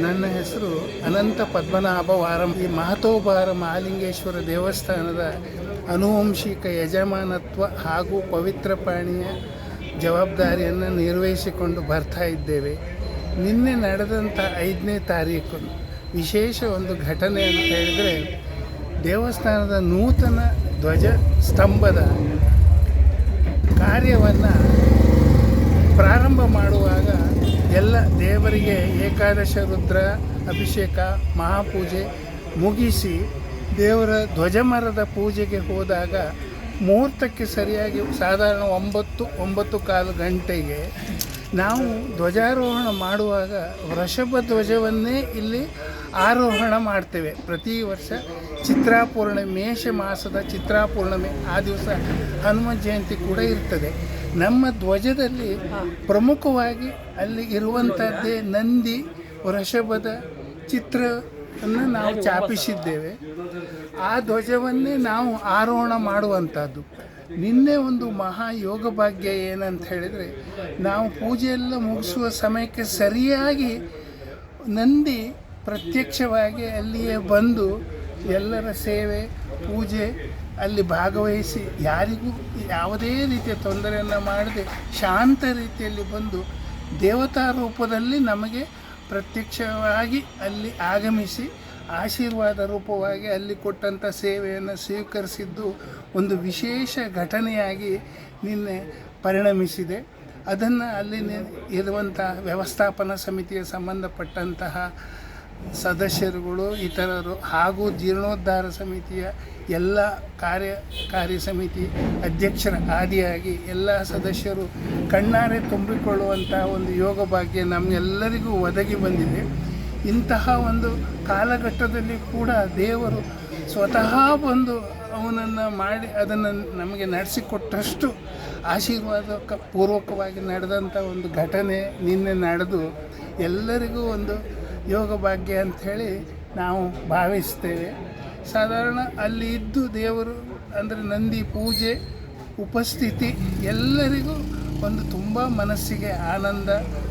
ನನ್ನ ಹೆಸರು ಅನಂತ ಪದ್ಮನಾಭ ವಾರಂ ಈ ಮಹತೋಬಾರ ಮಹಾಲಿಂಗೇಶ್ವರ ದೇವಸ್ಥಾನದ ಅನುವಂಶಿಕ ಯಜಮಾನತ್ವ ಹಾಗೂ ಪವಿತ್ರ ಪ್ರಾಣಿಯ ಜವಾಬ್ದಾರಿಯನ್ನು ನಿರ್ವಹಿಸಿಕೊಂಡು ಬರ್ತಾ ಇದ್ದೇವೆ. ನಿನ್ನೆ ನಡೆದಂಥ ಐದನೇ ತಾರೀಕು. ವಿಶೇಷ ಒಂದು ಘಟನೆ ಅಂತ ಹೇಳಿದರೆ, ದೇವಸ್ಥಾನದ ನೂತನ ಧ್ವಜ ಸ್ತಂಭದ ಕಾರ್ಯವನ್ನು ಪ್ರಾರಂಭ ಮಾಡುವಾಗ ಎಲ್ಲ ದೇವರಿಗೆ ಏಕಾದಶ ರುದ್ರ ಅಭಿಷೇಕ, ಮಹಾಪೂಜೆ ಮುಗಿಸಿ ದೇವರ ಧ್ವಜಮರದ ಪೂಜೆಗೆ ಹೋದಾಗ ಮುಹೂರ್ತಕ್ಕೆ ಸರಿಯಾಗಿ ಸಾಧಾರಣ ಒಂಬತ್ತು ಒಂಬತ್ತು ಕಾಲು ಗಂಟೆಗೆ ನಾವು ಧ್ವಜಾರೋಹಣ ಮಾಡುವಾಗ ವೃಷಭ ಧ್ವಜವನ್ನೇ ಇಲ್ಲಿ ಆರೋಹಣ ಮಾಡ್ತೇವೆ. ಪ್ರತಿ ವರ್ಷ ಚಿತ್ರಾಪೂರ್ಣಮೆ ಮೇಷ ಮಾಸದ ಚಿತ್ರಾಪೂರ್ಣಮೆ, ಆ ದಿವಸ ಹನುಮ ಜಯಂತಿ ಕೂಡ ಇರ್ತದೆ. ನಮ್ಮ ಧ್ವಜದಲ್ಲಿ ಪ್ರಮುಖವಾಗಿ ಅಲ್ಲಿ ಇರುವಂಥದ್ದೇ ನಂದಿ ವೃಷಭದ ಚಿತ್ರವನ್ನು ನಾವು ಚಾಪಿಸಿದ್ದೇವೆ ಆ ಧ್ವಜವನ್ನೇ ನಾವು ಆರೋಹಣ ಮಾಡುವಂಥದ್ದು ನಿನ್ನೆ ಒಂದು ಮಹಾ ಯೋಗ ಭಾಗ್ಯ ಏನಂತ ಹೇಳಿದರೆ ನಾವು ಪೂಜೆಯೆಲ್ಲ ಮುಗಿಸುವ ಸಮಯಕ್ಕೆ ಸರಿಯಾಗಿ ನಂದಿ ಪ್ರತ್ಯಕ್ಷವಾಗಿ ಅಲ್ಲಿಯೇ ಬಂದು ಎಲ್ಲರ ಸೇವೆ, ಪೂಜೆ ಅಲ್ಲಿ ಭಾಗವಹಿಸಿ ಯಾರಿಗೂ ಯಾವುದೇ ರೀತಿಯ ತೊಂದರೆಯನ್ನು ಮಾಡದೆ ಶಾಂತ ರೀತಿಯಲ್ಲಿ ಬಂದು ದೇವತಾ ರೂಪದಲ್ಲಿ ನಮಗೆ ಪ್ರತ್ಯಕ್ಷವಾಗಿ ಅಲ್ಲಿ ಆಗಮಿಸಿ ಆಶೀರ್ವಾದ ರೂಪವಾಗಿ ಅಲ್ಲಿ ಕೊಟ್ಟಂಥ ಸೇವೆಯನ್ನು ಸ್ವೀಕರಿಸಿದ್ದು ಒಂದು ವಿಶೇಷ ಘಟನೆಯಾಗಿ ನಿನ್ನೆ ಪರಿಣಮಿಸಿದೆ. ಅದನ್ನು ಅಲ್ಲಿ ಇರುವಂಥ ವ್ಯವಸ್ಥಾಪನಾ ಸಮಿತಿಯ ಸಂಬಂಧಪಟ್ಟಂತಹ ಸದಸ್ಯರುಗಳು, ಇತರರು ಹಾಗೂ ಜೀರ್ಣೋದ್ಧಾರ ಸಮಿತಿಯ ಎಲ್ಲ ಕಾರ್ಯಕಾರಿ ಸಮಿತಿ ಅಧ್ಯಕ್ಷರ ಆದಿಯಾಗಿ ಎಲ್ಲ ಸದಸ್ಯರು ಕಣ್ಣಾರೆ ತುಂಬಿಕೊಳ್ಳುವಂಥ ಒಂದು ಯೋಗ ಭಾಗ್ಯ ನಮ್ಮೆಲ್ಲರಿಗೂ ಒದಗಿ ಬಂದಿದೆ. ಇಂತಹ ಒಂದು ಕಾಲಘಟ್ಟದಲ್ಲಿ ಕೂಡ ದೇವರು ಸ್ವತಃ ಬಂದು ಅವನನ್ನು ಮಾಡಿ ಅದನ್ನು ನಮಗೆ ನಡೆಸಿಕೊಟ್ಟಷ್ಟು ಆಶೀರ್ವಾದ ಪೂರ್ವಕವಾಗಿ ನಡೆದಂಥ ಒಂದು ಘಟನೆ ನಿನ್ನೆ ನಡೆದು ಎಲ್ಲರಿಗೂ ಒಂದು ಯೋಗ ಭಾಗ್ಯ ಅಂಥೇಳಿ ನಾವು ಭಾವಿಸ್ತೇವೆ. ಸಾಧಾರಣ ಅಲ್ಲಿ ಇದ್ದು ದೇವರು ಅಂದರೆ ನಂದಿ ಪೂಜೆ, ಉಪಸ್ಥಿತಿ ಎಲ್ಲರಿಗೂ ಒಂದು ತುಂಬ ಮನಸ್ಸಿಗೆ ಆನಂದ,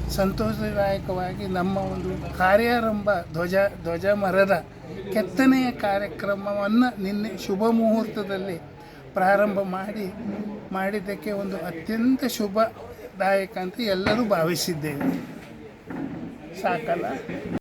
ಸಂತೋಷದಾಯಕವಾಗಿ ನಮ್ಮ ಒಂದು ಕಾರ್ಯಾರಂಭ ಧ್ವಜ ಧ್ವಜ ಮರದ ಕೆತ್ತನೆಯ ಕಾರ್ಯಕ್ರಮವನ್ನು ನಿನ್ನೆ ಶುಭ ಮುಹೂರ್ತದಲ್ಲಿ ಪ್ರಾರಂಭ ಮಾಡಿ, ಮಾಡಿದ್ದಕ್ಕೆ ಒಂದು ಅತ್ಯಂತ ಶುಭದಾಯಕ ಅಂತ ಎಲ್ಲರೂ ಭಾವಿಸಿದ್ದೇವೆ. ಸಾಕಲ್ಲ?